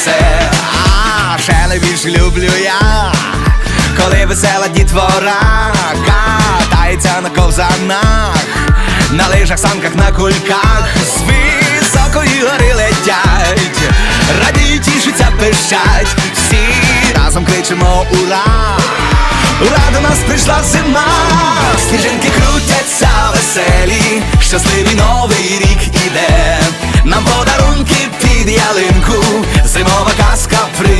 принесе, а ще найбільше люблю я коли весела дітвора катається на ковзанах, на лижах, санках, на кульках, з високої гори летять, радіють, тішаться, пищать, всі разом кричимо ура! Ура, до нас прийшла зима,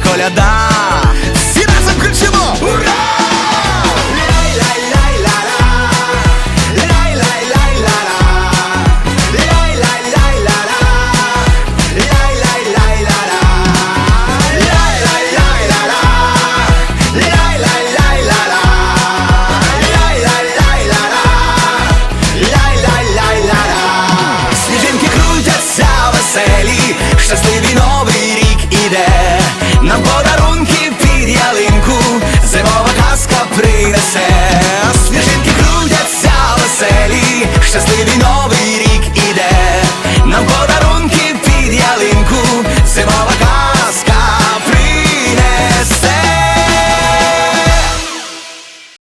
коляда.